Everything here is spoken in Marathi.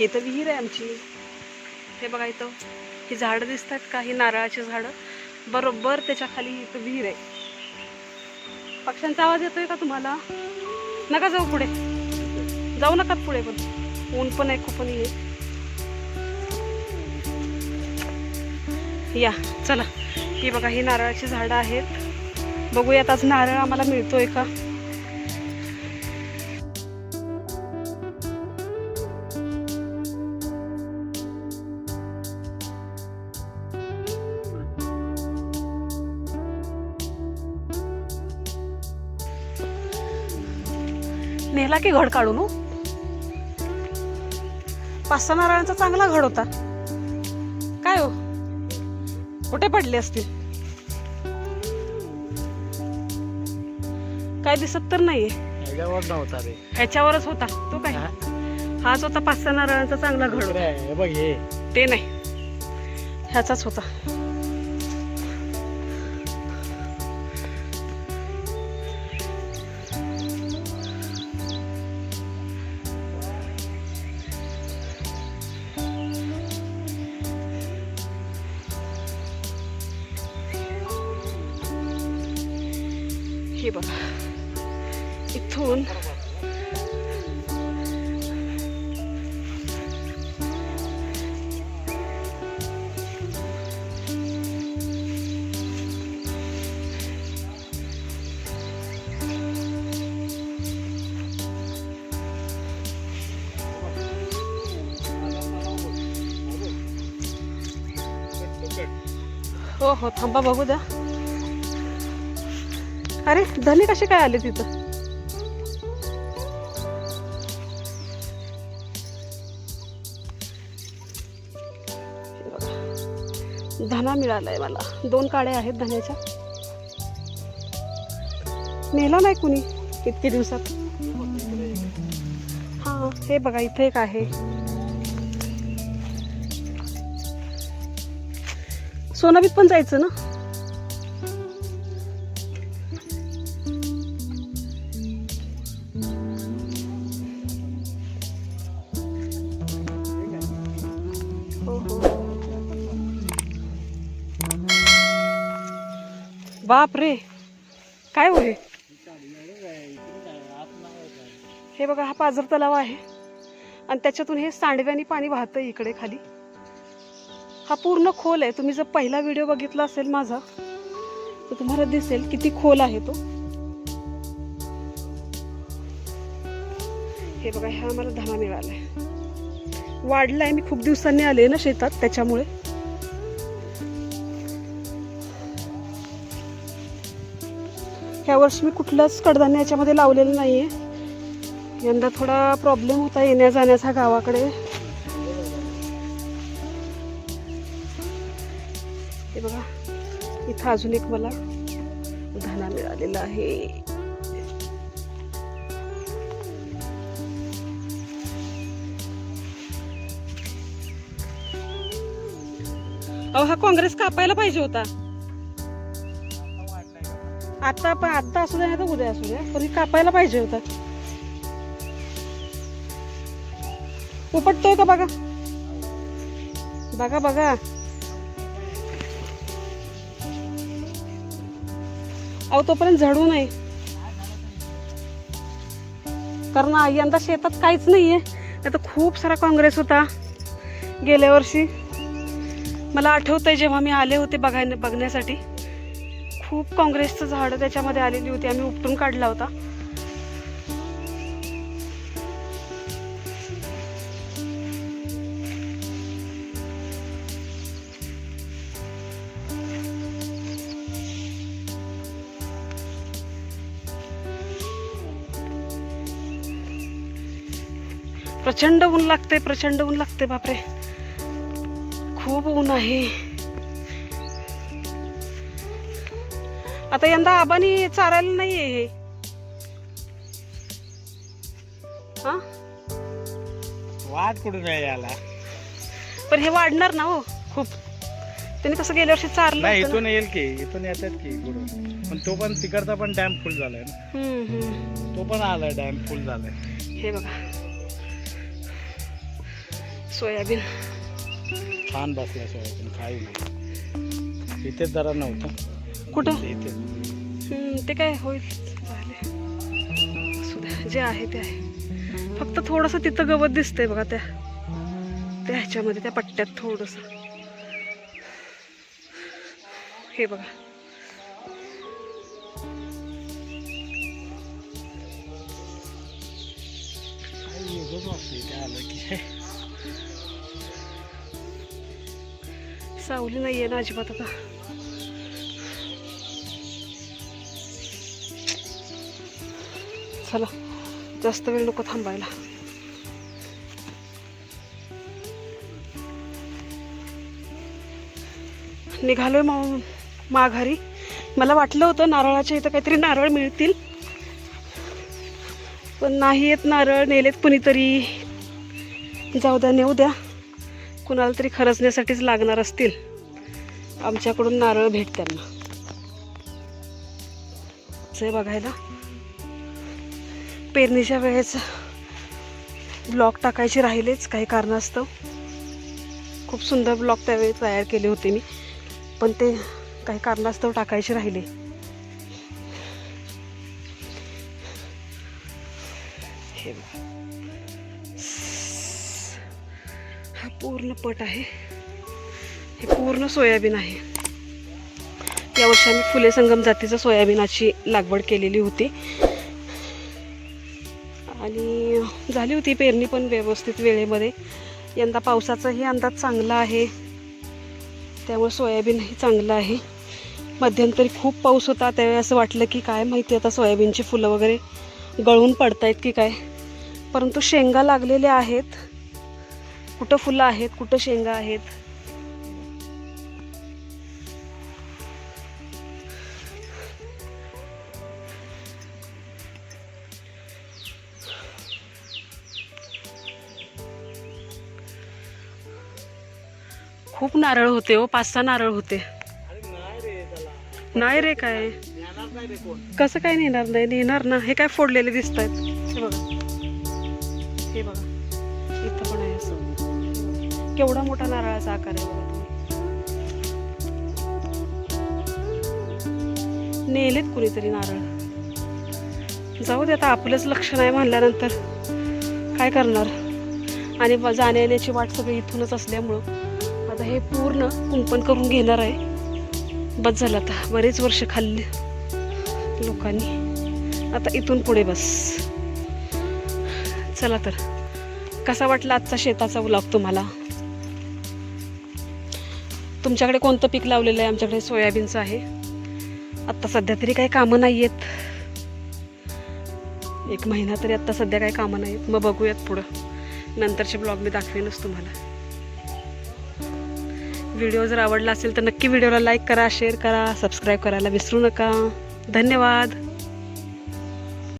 इथं विहीर आहे आमची. हे बघा इथं. ही झाडं दिसतात का? ही नारळाची झाडं. बरोबर त्याच्याखाली इथं विहीर आहे. पक्ष्यांचा आवाज येतोय का तुम्हाला? नका जाऊ पुढे. जाऊ नका पुढे पण. ऊन पण आहे खूप पण आहे. या चला. ही बघा ही नारळाची झाडं आहेत. बघूयात आज नारळ आम्हाला मिळतोय का? नेला की घड काढून हो? पाच सहा नारळांचा चांगला घड होता. काय हो? कुठे पडले असतील काय दिसत तर नाहीये. ह्याच्यावरच होता. तो काय? हा? हाच होता पाच सहा नारळांचा चांगला घड ते नाही. ह्याचाच होता. हे बघा. इथून हो हो थांबा बघू द्या. अरे धने कसे काय आले तिथं? धना मिळाला धना मिळालाय मला. दोन काड्या आहेत धन्याच्या. नेला नाही कुणी इतके दिवसात? हा हे बघा इथे एक आहे. सोनाबीत पण जायचं ना? बाप रे काय हो हे? बघा हा पाझर तलाव आहे. आणि त्याच्यातून हे सांडव्याने पाणी वाहतं इकडे खाली. हा पूर्ण खोल आहे. तुम्ही जर पहिला व्हिडिओ बघितला असेल माझा तर तुम्हाला दिसेल किती खोल आहे तो. हे बघा ह्या आम्हाला धना मिळालाय. वाढलाय. मी खूप दिवसांनी आले ना शेतात त्याच्यामुळे. वर्षी मी कुठलंच कडधान्य याच्यामध्ये लावलेलं नाही आहे यंदा थोडा प्रॉब्लेम होता येण्या जाण्याचा गावाकडे. हे बघा इथं अजून एक मला धना मिळालेला आहे. अहो हा काँग्रेस कापायला पाहिजे होता. आता पण आता असू द्या नाही तर उद्या असू द्या पण कापायला पाहिजे होता. उपटतोय का बघा? बघा बघा. अहो तोपर्यंत झडू नये कारण यंदा शेतात काहीच नाहीये. आता खूप सारा काँग्रेस होता गेल्या वर्षी. मला आठवतंय जेव्हा मी आले होते बघाय बघण्यासाठी. खूप काँग्रेसचं झाडं त्याच्यामध्ये आलेली होती. आम्ही उपटून काढला होता. प्रचंड ऊन लागते प्रचंड ऊन लागते बापरे. खूप ऊन आहे. आता यंदा आबानी चारायला नाहीये हे. हा? वाद कुठून आहे याला? पण हे वाढणार ना हो खूप. त्यांनी कसं गेल्या वर्षी चारलं नाही होतं. इथून येईल की इथून येतात की इकडून. पण तो पण तिकडचा पण डॅम फुल झालाय ना. हम्म, हम्म. तो पण आलाय डॅम फुल झालाय. हे बघा. सोयाबीन. छान बसला सोयाबीन काही नाही. इथेच जरा नव्हतं. कुठं? ते काय होईल. झाले. जे आहे ते आहे. फक्त थोडंसं तिथं गवत दिसतंय बघा त्या. त्या ह्याच्यामध्ये त्या पट्ट्यात थोडंसं. हे बघा. सावली नाहीये ना अजिबात आता. चला जास्त वेळ नको थांबायला. निघालोय मग माघारी. मला वाटलं होतं नारळाच्या इथं काहीतरी नारळ मिळतील. पण नाही येत नारळ नेलेत कुणीतरी. जाऊ द्या नेऊ द्या. कुणाला तरी खरचण्यासाठीच लागणार असतील. आमच्याकडून नारळ भेट त्यांना. बघायला. पेरणीच्या वेळेस ब्लॉक टाकायचे राहिलेच काही कारणास्तव. खूप सुंदर ब्लॉक त्यावेळी तयार केले होते मी पण ते काही कारणास्तव टाकायचे राहिले. हे हा पूर्ण पट आहे. हे पूर्ण सोयाबीन आहे. यावर्षी आम्ही फुले संगम जातीचं सोयाबीनाची लागवड केलेली होती. आणि झाली होती पेरणी पण व्यवस्थित वेळेमध्ये. यंदा पावसाचाही अंदाज चांगला आहे. त्यामुळे सोयाबीनही चांगलं आहे. मध्यंतरी खूप पाऊस होता त्यावेळी असं वाटलं की काय माहिती आता सोयाबीनची फुलं वगैरे गळून पडतायत की काय. परंतु शेंगा लागलेल्या आहेत. कुठं फुलं आहेत कुठं शेंगा आहेत खूप नारळ होते हो पाच सहा नारळ होते. नाही रे काय? कसं काय नेणार नाही? नेणार ना. हे काय फोडलेले दिसत आहेत हे बघा. हे बघा. इथं पण आहे असं. केवढा मोठा नारळाचा आकार आहे बघा तुम्ही. नेलेत कुणीतरी नारळ. जाऊ दे आता आपलंच लक्ष नाही म्हणल्यानंतर काय करणार? आणि जाण्या येण्याची वाट सगळी इथूनच असल्यामुळं. आता हे पूर्ण कुंपण करून घेणार आहे. बस झालं आता. बरेच वर्ष खाल्ले लोकांनी. आता इथून पुढे बस. चला तर. कसा वाटला आजचा शेताचा व्लॉग तुम्हाला? तुमच्याकडे कोणतं पीक लावलेलं आहे? आमच्याकडे सोयाबीनचं आहे. आत्ता सध्या तरी काही कामं नाही आहेत. एक महिना तरी आत्ता सध्या काही कामं नाहीत मग बघूयात पुढं. नंतरचे ब्लॉग मी दाखवेनच तुम्हाला. व्हिडिओ जर आवडला असेल तर नक्की व्हिडिओला लाईक करा शेअर करा सबस्क्राईब करायला विसरू नका. धन्यवाद.